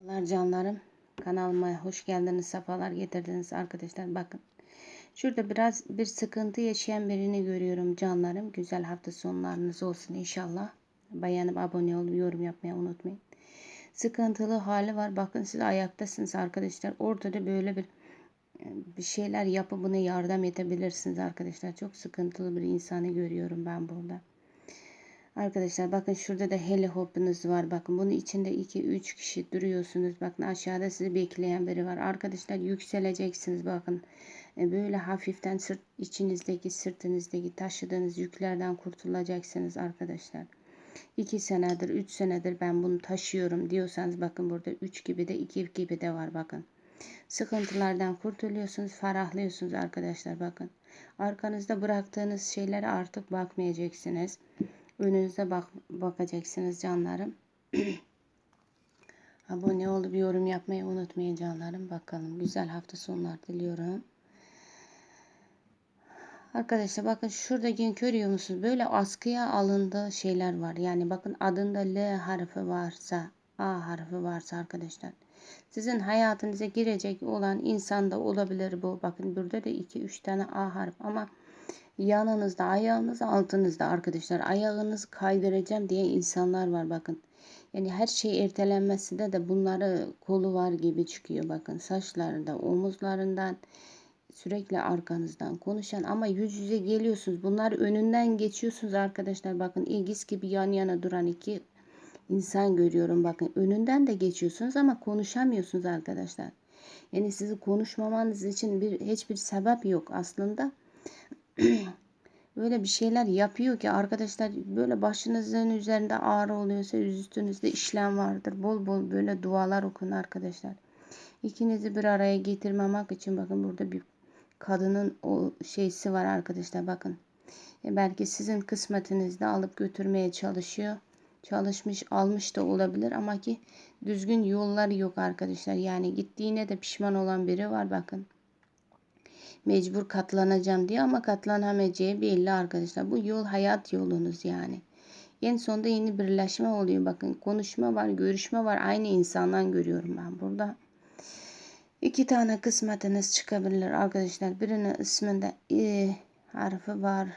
Merhabalar canlarım. Kanalıma hoş geldiniz. Sefalar getirdiniz arkadaşlar. Bakın. Şurada biraz bir sıkıntı yaşayan birini görüyorum canlarım. Güzel hafta sonlarınız olsun inşallah. Beğenip abone olup yorum yapmayı unutmayın. Sıkıntılı hali var. Bakın siz ayaktasınız arkadaşlar. Ortada böyle bir bir şeyler yapıp buna yardım edebilirsiniz arkadaşlar. Çok sıkıntılı bir insanı görüyorum ben burada. Arkadaşlar bakın şurada da helihopunuz var. Bakın bunun içinde 2-3 kişi duruyorsunuz. Bakın aşağıda sizi bekleyen biri var. Arkadaşlar yükseleceksiniz bakın. E, böyle hafiften sırt içinizdeki sırtınızdaki taşıdığınız yüklerden kurtulacaksınız arkadaşlar. 2 senedir 3 senedir ben bunu taşıyorum diyorsanız bakın burada 3 gibi de 2 gibi de var bakın. Sıkıntılardan kurtuluyorsunuz, ferahlıyorsunuz arkadaşlar bakın. Arkanızda bıraktığınız şeylere artık bakmayacaksınız. Önünüze bak bakacaksınız canlarım. Abone olup yorum yapmayı unutmayın canlarım. Bakalım güzel hafta sonlar diliyorum. Arkadaşlar bakın şuradaki görüyor musunuz? Böyle askıya alındığı şeyler var. Yani bakın adında L harfi varsa, A harfi varsa arkadaşlar. Sizin hayatınıza girecek olan insan da olabilir bu. Bakın burada da 2-3 tane A harf ama yanınızda, ayağınız altınızda arkadaşlar. Ayağınızı kaydıracağım diye insanlar var bakın. Yani her şey ertelenmesinde de bunları kolu var gibi çıkıyor bakın. Saçlarında, omuzlarından sürekli arkanızdan konuşan ama yüz yüze geliyorsunuz. Bunlar önünden geçiyorsunuz arkadaşlar. Bakın ilgis gibi yan yana duran iki insan görüyorum. Bakın önünden de geçiyorsunuz ama konuşamıyorsunuz arkadaşlar. Yani sizi konuşmamanız için bir hiçbir sebep yok aslında. Böyle bir şeyler yapıyor ki arkadaşlar böyle başınızın üzerinde ağrı oluyorsa üstünüzde işlem vardır. Bol bol böyle dualar okun arkadaşlar. İkinizi bir araya getirmemek için bakın burada bir kadının o şeysi var arkadaşlar bakın. E belki sizin kısmetinizde alıp götürmeye çalışıyor. Çalışmış almış da olabilir ama ki düzgün yolları yok arkadaşlar. Yani gittiğine de pişman olan biri var bakın mecbur katlanacağım diye ama katlanamayacağı belli arkadaşlar. Bu yol hayat yolunuz yani. En sonunda yeni birleşme oluyor. Bakın konuşma var, görüşme var. Aynı insandan görüyorum ben burada. İki tane kısmetiniz çıkabilir arkadaşlar. Birinin isminde E harfi var.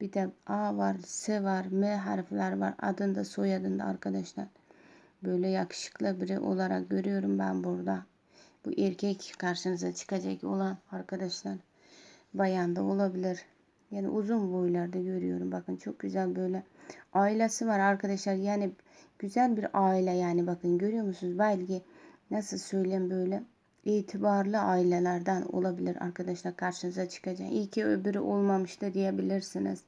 Bir de A var, S var, M harfler var. Adında, soyadında arkadaşlar. Böyle yakışıklı biri olarak görüyorum ben burada. Bu erkek karşınıza çıkacak olan arkadaşlar bayan da olabilir. Yani uzun boylarda görüyorum. Bakın çok güzel böyle ailesi var arkadaşlar. Yani güzel bir aile yani bakın görüyor musunuz? Belki nasıl söyleyeyim böyle itibarlı ailelerden olabilir arkadaşlar karşınıza çıkacak. İyi ki öbürü olmamış da diyebilirsiniz.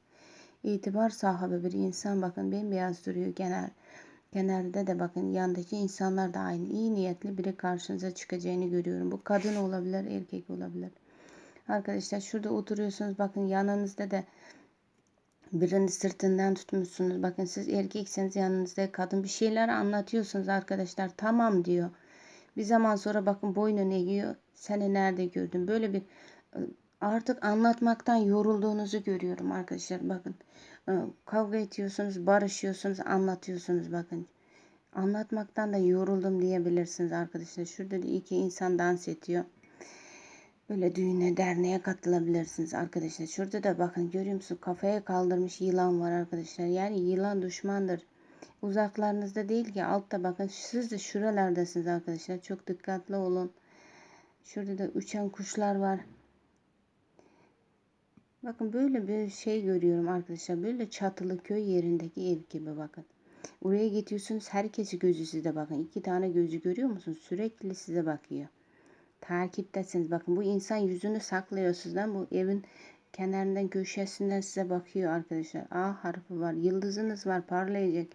İtibar sahibi bir insan bakın bembeyaz duruyor genel Kenarda da bakın yandaki insanlar da aynı. iyi niyetli biri karşınıza çıkacağını görüyorum. Bu kadın olabilir, erkek olabilir. Arkadaşlar şurada oturuyorsunuz. Bakın yanınızda da birini sırtından tutmuşsunuz. Bakın siz erkekseniz yanınızda kadın bir şeyler anlatıyorsunuz arkadaşlar. Tamam diyor. Bir zaman sonra bakın boynunu eğiyor. Seni nerede gördüm? Böyle bir artık anlatmaktan yorulduğunuzu görüyorum arkadaşlar. Bakın kavga ediyorsunuz, barışıyorsunuz, anlatıyorsunuz bakın. Anlatmaktan da yoruldum diyebilirsiniz arkadaşlar. Şurada da iki insan dans ediyor. Böyle düğüne, derneğe katılabilirsiniz arkadaşlar. Şurada da bakın görüyor musunuz? Kafaya kaldırmış yılan var arkadaşlar. Yani yılan düşmandır. Uzaklarınızda değil ki altta bakın. Siz de şuralardasınız arkadaşlar. Çok dikkatli olun. Şurada da uçan kuşlar var. Bakın böyle bir şey görüyorum arkadaşlar. Böyle çatılı köy yerindeki ev gibi bakın. Oraya gidiyorsunuz herkesi gözü size bakın. İki tane gözü görüyor musunuz? Sürekli size bakıyor. Takiptesiniz. Bakın bu insan yüzünü saklıyor sizden. Bu evin kenarından köşesinden size bakıyor arkadaşlar. A harfi var. Yıldızınız var parlayacak.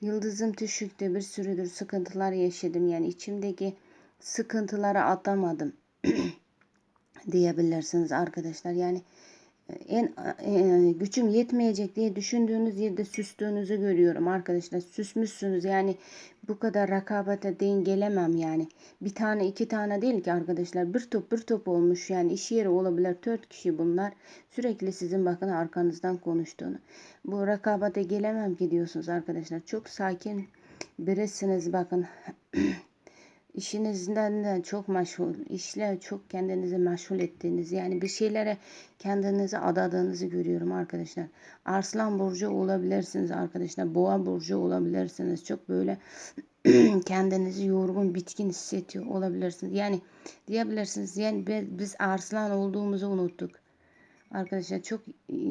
Yıldızım düşüktü. Bir sürüdür sıkıntılar yaşadım. Yani içimdeki sıkıntıları atamadım diyebilirsiniz arkadaşlar. Yani en e, gücüm yetmeyecek diye düşündüğünüz yerde süstüğünüzü görüyorum arkadaşlar. Süsmüşsünüz yani bu kadar rakabete dengelemem yani. Bir tane iki tane değil ki arkadaşlar. Bir top bir top olmuş yani iş yeri olabilir. Dört kişi bunlar. Sürekli sizin bakın arkanızdan konuştuğunu. Bu rakabete gelemem ki diyorsunuz arkadaşlar. Çok sakin birisiniz bakın. İşinizden de çok meşgul, işle çok kendinizi meşgul ettiğiniz yani bir şeylere kendinizi adadığınızı görüyorum arkadaşlar. Arslan burcu olabilirsiniz arkadaşlar. Boğa burcu olabilirsiniz. Çok böyle kendinizi yorgun, bitkin hissediyor olabilirsiniz. Yani diyebilirsiniz yani biz arslan olduğumuzu unuttuk. Arkadaşlar çok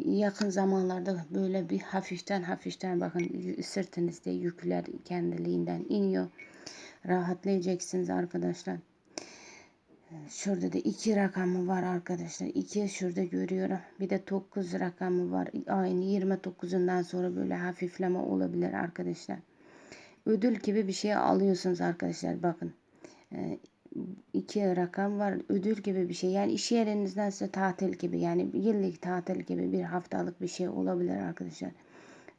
yakın zamanlarda böyle bir hafiften hafiften bakın sırtınızda yükler kendiliğinden iniyor. Rahatlayacaksınız arkadaşlar. Şurada da iki rakamı var arkadaşlar. İki şurada görüyorum. Bir de 9 rakamı var. Aynı 29'undan sonra böyle hafifleme olabilir arkadaşlar. Ödül gibi bir şey alıyorsunuz arkadaşlar. Bakın. iki rakam var. Ödül gibi bir şey. Yani iş yerinizden size tatil gibi. Yani yıllık tatil gibi bir haftalık bir şey olabilir arkadaşlar.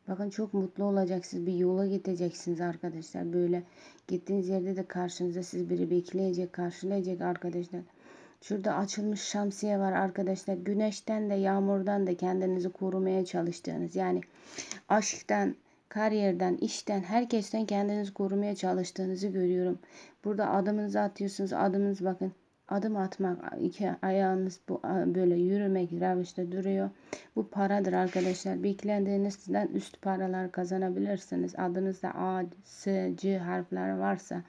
Bakın çok mutlu olacaksınız. Bir yola gideceksiniz arkadaşlar. Böyle gittiğiniz yerde de karşınızda siz biri bekleyecek, karşılayacak arkadaşlar. Şurada açılmış şamsiye var arkadaşlar. Güneşten de yağmurdan da kendinizi korumaya çalıştığınız. Yani aşktan, kariyerden, işten, herkesten kendinizi korumaya çalıştığınızı görüyorum. Burada adımınızı atıyorsunuz. Adımınız bakın adım atmak, iki ayağınız bu böyle yürümek ravişte duruyor. Bu paradır arkadaşlar. Beklendiğinizden üst paralar kazanabilirsiniz. Adınızda A, S, C harfler varsa.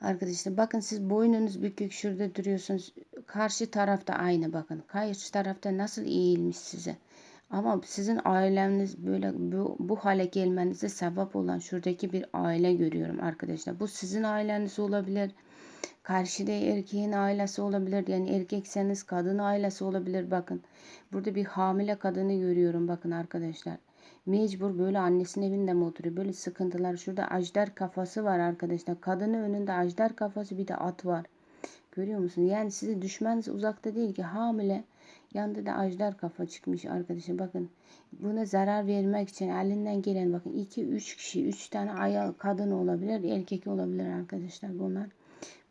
Arkadaşlar bakın siz boynunuz bükük şurada duruyorsunuz. Karşı tarafta aynı bakın. Karşı tarafta nasıl eğilmiş size. Ama sizin aileniz böyle bu, bu hale gelmenize sebep olan şuradaki bir aile görüyorum arkadaşlar. Bu sizin aileniz olabilir. Karşıda erkeğin ailesi olabilir. Yani erkekseniz kadın ailesi olabilir. Bakın burada bir hamile kadını görüyorum. Bakın arkadaşlar. Mecbur böyle annesinin evinde mi oturuyor? Böyle sıkıntılar. Şurada ajder kafası var arkadaşlar. Kadının önünde ajder kafası bir de at var. Görüyor musunuz? Yani size düşmanınız uzakta değil ki hamile. Yanında da ajder kafa çıkmış arkadaşlar. Bakın buna zarar vermek için elinden gelen bakın 2-3 kişi 3 tane ayağı kadın olabilir erkek olabilir arkadaşlar bunlar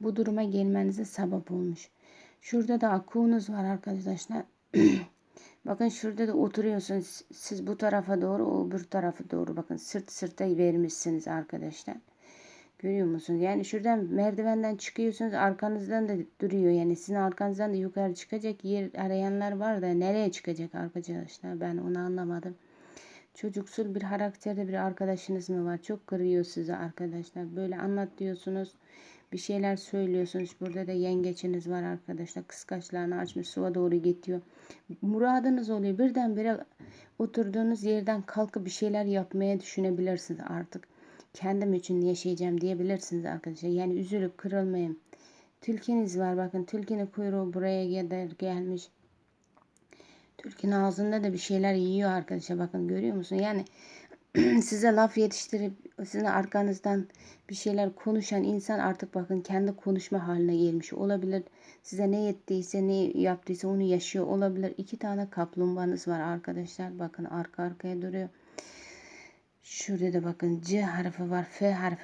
bu duruma gelmenize sebep olmuş. Şurada da akunuz var arkadaşlar. bakın şurada da oturuyorsunuz. Siz bu tarafa doğru o öbür tarafa doğru bakın sırt sırta vermişsiniz arkadaşlar. Görüyor musunuz? Yani şuradan merdivenden çıkıyorsunuz arkanızdan da duruyor. Yani sizin arkanızdan da yukarı çıkacak yer arayanlar var da nereye çıkacak arkadaşlar ben onu anlamadım. Çocuksul bir karakterde bir arkadaşınız mı var? Çok kırıyor size arkadaşlar. Böyle anlat diyorsunuz bir şeyler söylüyorsunuz. Burada da yengeçiniz var arkadaşlar. Kıskaçlarını açmış suya doğru gidiyor. Muradınız oluyor. Birdenbire oturduğunuz yerden kalkıp bir şeyler yapmaya düşünebilirsiniz artık. Kendim için yaşayacağım diyebilirsiniz arkadaşlar. Yani üzülüp kırılmayın. Tülkiniz var bakın. Tülkinin kuyruğu buraya kadar gelmiş. Türk'ün ağzında da bir şeyler yiyor arkadaşlar. Bakın görüyor musun? Yani size laf yetiştirip sizin arkanızdan bir şeyler konuşan insan artık bakın kendi konuşma haline gelmiş olabilir. Size ne yettiyse ne yaptıysa onu yaşıyor olabilir. İki tane kaplumbağanız var arkadaşlar. Bakın arka arkaya duruyor. Şurada da bakın C harfi var, F harfi